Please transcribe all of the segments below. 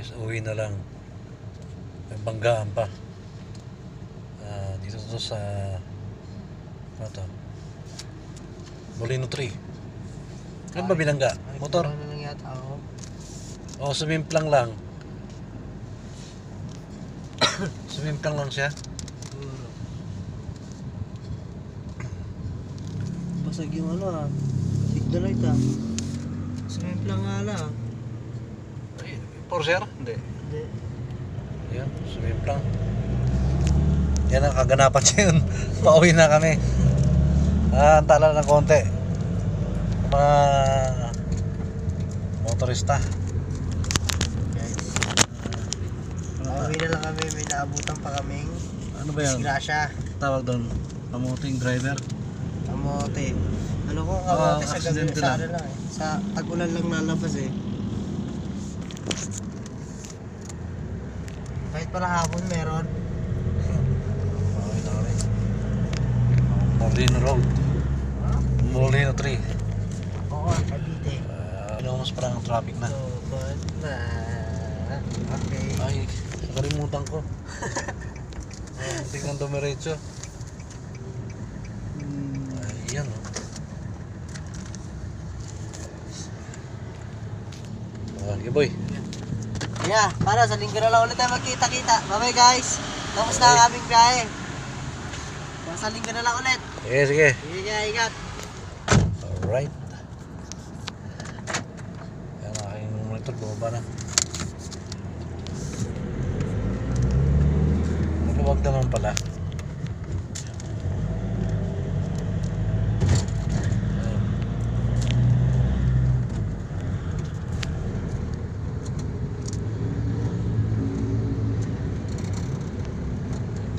guys. Uwi na lang. May banggaan pa. Ah, dito to sa ano to? Molino 3. Ano ba binangga? Motor? Ano lang yata ako. O, sumimplang lang. sumimplang lang siya. Basag yung ano ah. Signal light ah. Sumimplang nga lang. Ay, Porser? Hindi. Hindi. Yan, sumimplang. Yan ang kaganapan siya yun. Pauwi na kami. Ah, antala ng konti. Mga motorista. Guys. Pauwi na lang kami. May naabutan pa kaming Ano ba yan? disgrasya. Tawag doon. Kamuting driver. Kamote. Ano kung Ah, kamote sa gabi sa lang. ano lang eh. Sa tag-ulan lang lalabas eh. Kahit pala hapon meron. Pauwi na. Molino Road. Molino 3. Oo, Cavite. Uh, ano mas parang traffic na. But na. Okay. Ay, nakalimutan ko. Ah, Tingnan dumiretso. Ayan oh. Oh, sige boy. Yeah, para sa linggo na lang ulit tayo magkita-kita. Bye-bye guys. Tapos na ang aming biyahe. Para sa linggo na lang ulit. Sige, sige. Sige, ingat. Alright. Ayan ang aking monitor, bumaba na. Maluwag naman pala.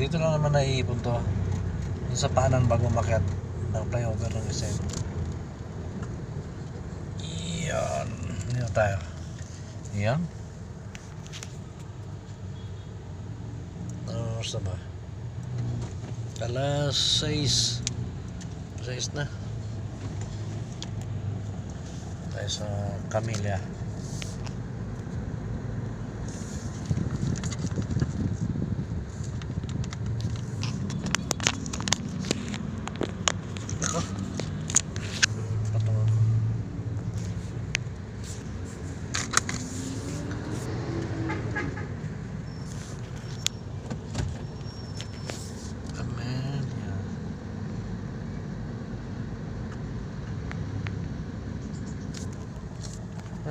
Dito lang naman naiipon to. Yung sa paanan bago makiat ng flyover ng SM. Yan. Dito tayo. Yan. Oras na ba? Alas 6. 6 na. Tayo sa Camellia.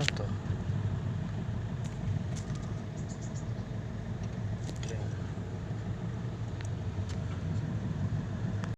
Exacto.